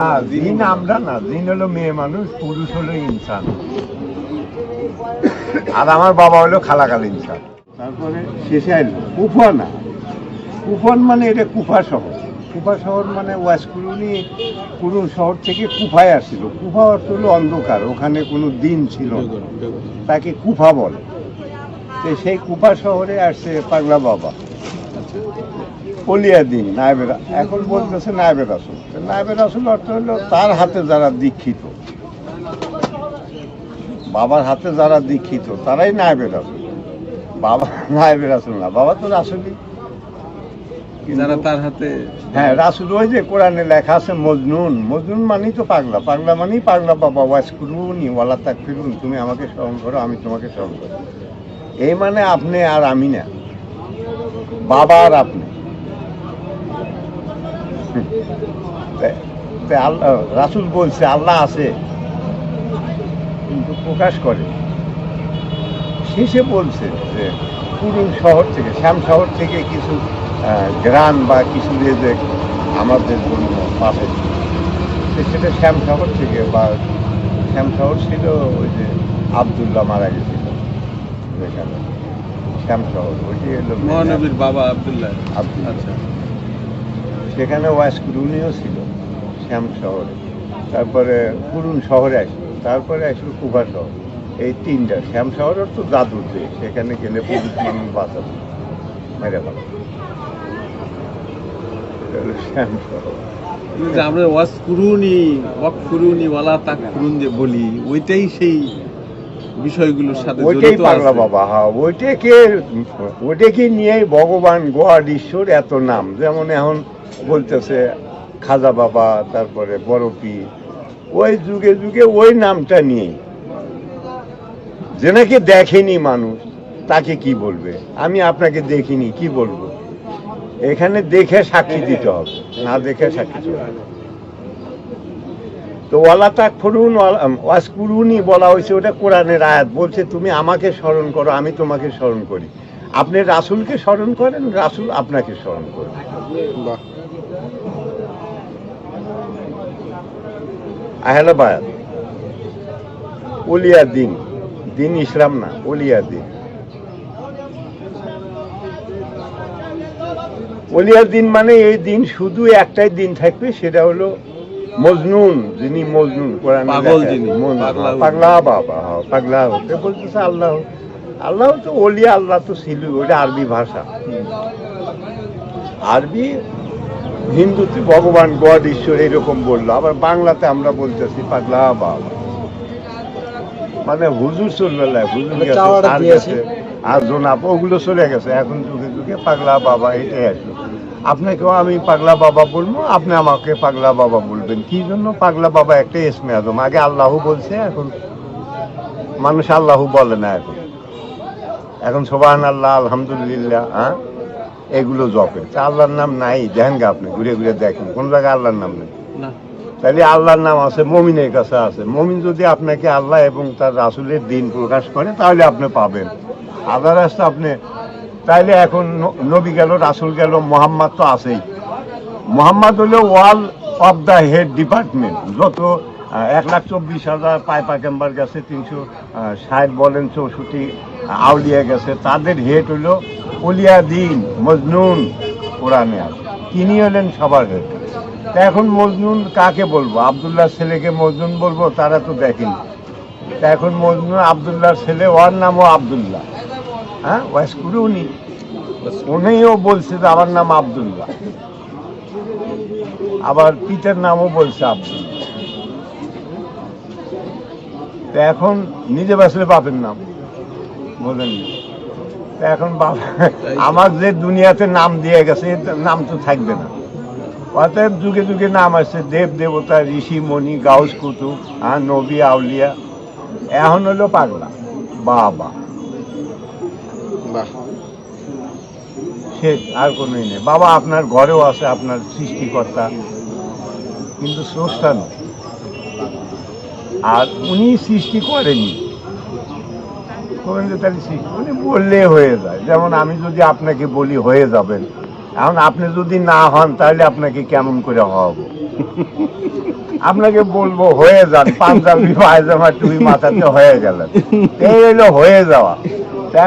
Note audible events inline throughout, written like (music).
জিন আমরা না। জিন হলো মেয়ে মানুষ, পুরুষ হলো ইনসান। আর আমার বাবা হলো খালাকাল ইনসান। তারপরে শেষে আইল কুফা না। কুফন মানে এটা কুফা শহর। কুফা শহর মানে ওয়াসকুরুনি কুরুন শহর থেকে কুফায় আসছিল কুফা অর্থ হলো অন্ধকার, ওখানে কোনো দিন ছিল তাকে কুফা বলে। সেই কুফা শহরে আসছে পাগলা বাবা। পলিয়া দিন নায়বের এখন বলতেছে নায়বের আসল নায়বের আসল অর্থ হলো তার হাতে যারা দীক্ষিত। বাবার হাতে যারা দীক্ষিত তারাই নায়বের আসল বাবা নায়বের আসল না বাবা তো রাসুলই। যারা তার হাতে হ্যাঁ রাসুল ওই যে কোরআনে লেখা আছে মজনুন। মজনুন মানেই তো পাগলা। পাগলা মানেই পাগলা বাবা ওয়াস করুন ওয়ালা তাক ফিরুন তুমি আমাকে স্মরণ করো আমি তোমাকে স্মরণ করো। এই মানে আপনি আর আমি না। বাবা আর আপনি। রাসুল বলছে আল্লাহ আছে কিন্তু প্রকাশ করে। শেষে বলছে যে পুরুন শহর থেকে শ্যাম শহর থেকে কিছু গ্রাম বা কিছু যে আমাদের জন্য পাবে সে- সেটা শ্যাম শহর থেকে বা শ্যাম শহর ছিল ওই যে আবদুল্লাহ মারা গেছিল। যেখানে শ্যাম শহর ওইটি হলো মহানবীর বাবা আবদুল্লাহ। আব্দুল্লাহ। আচ্ছা। সেখানে ওয়াসকুরুনিও ছিল শ্যাম শহরে। তারপরে কুরুন শহরে আসলো তারপরে আসলো কুবা শহর। এই তিনটা শ্যাম শহরের তো জাদুর দেশ সেখানে গেলে মানুষ বাঁচাবে মেরে ভালো শ্যাম শহর। আমরা ওয়াজ কুরুনি ওয়াক কুরুনি ওয়ালা তাক কুরুন যে বলি ওইটাই সেই বিষয়গুলোর সাথে ওইটাই পাগলা বাবা হ্যাঁ ওইটাকে ওইটাকে নিয়ে ভগবান গড ঈশ্বর এত নাম। যেমন এখন বলতেছে, খাজা বাবা, তারপরে বড়পি ওই যুগে যুগে ওই নামটা নিয়ে যেনাকে দেখেনি মানুষ, তাকে কি বলবে? আমি আপনাকে দেখিনি, কি বলব? এখানে দেখে সাক্ষী দিতে হবে, না দেখে সাক্ষী দিতে হবে। তো ওয়ালা তাক ফুরুন ওয়াসকুরুনি বলা হয়েছে, ওটা কোরআনের আয়াত। বলছে, তুমি আমাকে স্মরণ করো, আমি তোমাকে স্মরণ করি। আপনি রাসূলকে স্মরণ করেন, রাসূল আপনাকে স্মরণ করেন আহলে বায়াত। ওলিয়া দিন। দিন ইসলাম না ওলিয়া দিন। ওলিয়া দিন মানে এই দিন শুধু একটাই দিন থাকবে সেটা হলো মজনুন যিনি মজনুন কোরআনে পাগল মজনুন, পাগলা হ্যাঁ, বাবা হ্যাঁ, পাগলা হতে বলতেছে আল্লাহ আল্লাহ তো ওলিয়া আল্লাহ তো ছিল ওটা আরবি ভাষা। আরবি হিন্দুতে ভগবান গড ঈশ্বর এরকম বলল। আবার বাংলাতে আমরা বলতেছি পাগলা বাবা। মানে হুজুর চলবে হুজুর মানে গেছে, আর দিয়েছে। গেছে, আর জোনাপ ওগুলো চলে গেছে। এখন যুগে যুগে পাগলা বাবা এটাই আসলো। আপনাকেও আমি পাগলা বাবা বলব আপনি আমাকে পাগলা বাবা বলবেন। কি জন্য পাগলা বাবা একটা এসমে আদম? আগে আল্লাহ বলছে এখন মানুষ আল্লাহ বলে না এখন। এখন সোবাহান আল্লাহ আলহামদুলিল্লাহ হ্যাঁ? এগুলো জপে আল্লাহর নাম নাই দেখেন গা আপনি ঘুরে ঘুরে দেখেন কোন জায়গায় আল্লাহর নাম নেই। তাহলে আল্লাহর নাম আছে মমিনের কাছে আছে। মমিন যদি আপনাকে আল্লাহ এবং তার রাসুলের দিন প্রকাশ করে তাহলে আপনি পাবেন। আদারাস তো আপনি তাইলে এখন নবী গেল রাসুল গেল মোহাম্মদ তো আছেই। মোহাম্মদ হলো wall of the head department. যত এক লাখ চব্বিশ হাজার পাইপা কেম্বার গেছে তিনশো ষাট বলেন চৌষট্টি আউলিয়া গেছে, তাদের হেড হলো উলিয়া দিন, মজনুন কোরআনে আছে। তিনি হলেন সবার হেড তা এখন মজনুন কাকে বলব? আবদুল্লাহ ছেলেকে মজনুন বলব? তারা তো দেখেনি। তা এখন মজনুন, আবদুল্লাহর ছেলে, ওর নামও আবদুল্লাহ। হ্যাঁ ওয়াইস করে উনি। উনিও বলছে যে আমার নাম আবদুল্লাহ। আবার পিতার নামও বলছে আব্দুল তা এখন নিজে বাসলে বাপের নাম। বলেন তা এখন বাবা আমার যে দুনিয়াতে নাম দিয়ে গেছে নাম তো থাকবে না। অতএব যুগে যুগে নাম আসছে দেব দেবতা ঋষি মণি গাউস কুতুব হ্যাঁ নবী আউলিয়া। এখন হলো পাগলা। বাবা। সে আর কোনোই নেই। বাবা আপনার ঘরেও আছে আপনার সৃষ্টিকর্তা কিন্তু স্রষ্টা নয়। আর উনি সৃষ্টি করেনি যে তাহলে উনি বললে হয়ে যায়। যেমন আমি যদি আপনাকে বলি হয়ে যাবেন। এখন আপনি যদি না হন তাহলে আপনাকে কেমন করে হওয়াবো? আপনাকে বলব হয়ে যান। পাঞ্জাবি পায়জামা টুপি মাথাতে হয়ে গেলেন। এই হলো হয়ে যাওয়া।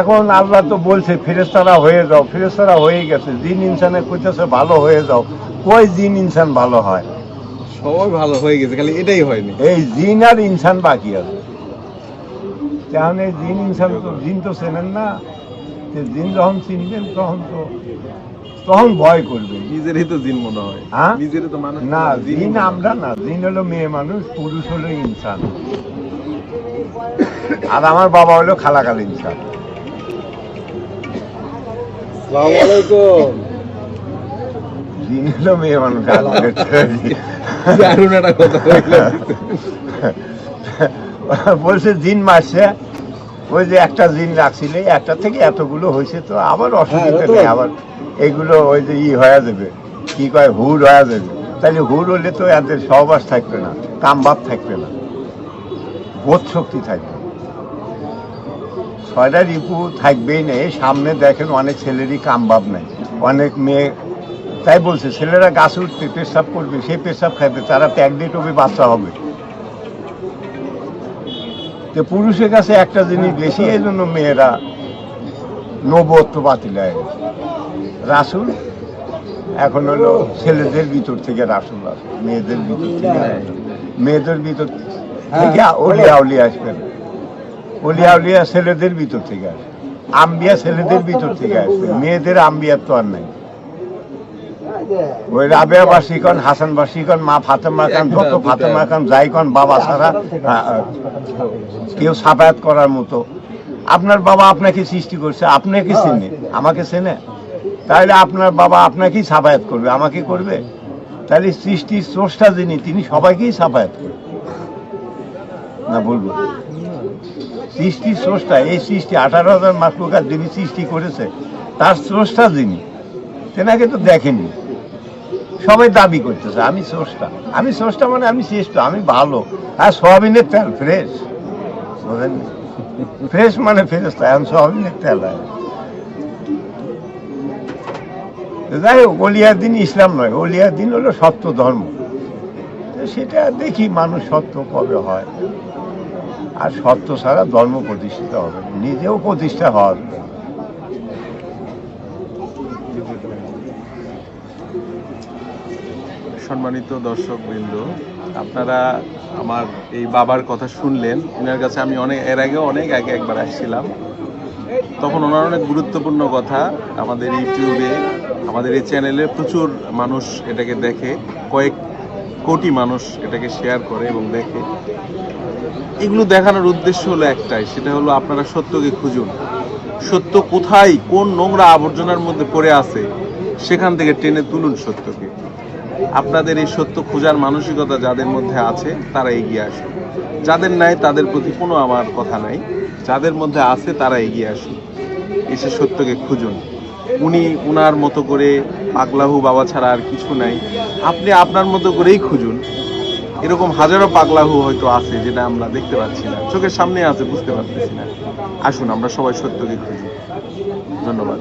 এখন আল্লাহ তো বলছে ফেরেস্তারা হয়ে যাও। ফেরেস্তারা হয়ে গেছে। জিন ইনসানে কইতেছে ভালো হয়ে যাও। কই জিন ইনসান ভালো হয়? সবাই ভালো হয়ে গেছে খালি এটাই হয়নি। এই জিন আর ইনসান বাকি আছে। এই জিন ইনসান তো জিন তো চেনেন না। যে জিন যখন চিনবেন তখন তো তখন ভয় করবে। নিজেরই তো জিন মনে হয়। হ্যাঁ? নিজেরই তো মানুষ না জিন আমরা না জিন হলো মেয়ে মানুষ পুরুষ হলো ইনসান। আর আমার বাবা হলো খালাকাল ইনসান। জিন হলো মেয়ে মানুষ দারুণ একটা কথা। (laughs) বলছে জিন মারছে। ওই যে একটা জিন রাখছিলে একটা থেকে এতগুলো হয়েছে তো আবার অসুবিধা নেই আবার এগুলো ওই যে ই হয়ে যাবে। কি কয় হুর হয়ে যাবে। তাহলে হুর হলে তো এদের সহবাস থাকবে না কামবাব থাকবে না বোধ শক্তি থাকবে। ছয়টা রিপু থাকবেই না এই সামনে দেখেন অনেক ছেলেরই কামবাব নাই অনেক মেয়ে। তাই বলছে ছেলেরা গাছ উঠতে পেশাব করবে সেই পেশাব খাইবে তারা ট্যাগ দিয়ে বাচ্চা হবে। তো পুরুষের কাছে একটা জিনিস বেশি এই জন্য মেয়েরা নবত্ব বাতিল হয়ে গেছে। রাসুল এখন হলো ছেলেদের ভিতর থেকে রাসুল আসে মেয়েদের ভিতর থেকে মেয়েদের ভিতর থেকে অলিয়া উলিয়া আসবে। অলিয়া উলিয়া ছেলেদের ভিতর থেকে আসবে আম্বিয়া ছেলেদের ভিতর থেকে আসবে মেয়েদের আম্বিয়ার তো আর নাই। ওই রাবেয়া হাসান মা ফাতেমা খান যত ফাতেমা খান বাবা ছাড়া আ, কেউ সাফায়াত করার মতো। আপনার বাবা আপনাকে সৃষ্টি করছে আপনাকে চেনে আমাকে চেনে? তাহলে আপনার বাবা আপনাকেই সাফায়াত করবে আমাকে করবে? তাহলে সৃষ্টির স্রষ্টা যিনি তিনি সবাইকেই সাফায়াত করবে। না বলব। সৃষ্টির স্রষ্টা এই সৃষ্টি আঠারো হাজার মাকলুকার যিনি সৃষ্টি করেছে তার স্রষ্টা যিনি তেনাকে তো দেখেনি সবাই দাবি করতেছে, আমি স্রষ্টা। আমি স্রষ্টা মানে আমি শ্রেষ্ঠ, আমি ভালো। আর সোয়াবিনের তেল, ফ্রেশ। বোঝেন ফ্রেশ মানে ফ্রেশ, তাই এখন সোয়াবিনের তেল হয় যাই হোক অলিয়ার দিন ইসলাম নয় অলিয়ার দিন হলো সত্য ধর্ম। সেটা দেখি মানুষ সত্য কবে হয়। আর সত্য ছাড়া ধর্ম প্রতিষ্ঠিত হবে নিজেও প্রতিষ্ঠা হওয়ার সম্মানিত দর্শক বৃন্দ আপনারা আমার এই বাবার কথা শুনলেন। এনার কাছে আমি অনেক, এর আগে অনেক আগে একবার আসছিলাম। তখন ওনার অনেক গুরুত্বপূর্ণ কথা আমাদের ইউটিউবে, আমাদের এই চ্যানেলে প্রচুর মানুষ এটাকে দেখে, কয়েক কোটি মানুষ এটাকে শেয়ার করে এবং দেখে। এগুলো দেখানোর উদ্দেশ্য হলো একটাই, সেটা হলো আপনারা সত্যকে খুঁজুন। সত্য কোথায়, কোন নোংরা আবর্জনার মধ্যে পড়ে আছে, সেখান থেকে টেনে তুলুন সত্যকে। আপনাদের এই সত্য খোঁজার মানসিকতা যাদের মধ্যে আছে, তারা এগিয়ে আসুন যাদের নাই, তাদের প্রতি কোনো আমার কথা নাই। যাদের মধ্যে আছে, তারা এগিয়ে আসুন এসে সত্যকে খুঁজুন। উনি উনার মতো করে পাগলাহু বাবা ছাড়া আর কিছু নাই। আপনি আপনার মতো করেই খুঁজুন। এরকম হাজারো পাগলাহু হয়তো আছে, যেটা আমরা দেখতে পাচ্ছি না। চোখের সামনে আছে, বুঝতে পারতেছি না। আসুন, আমরা সবাই সত্যকে খুঁজি। ধন্যবাদ।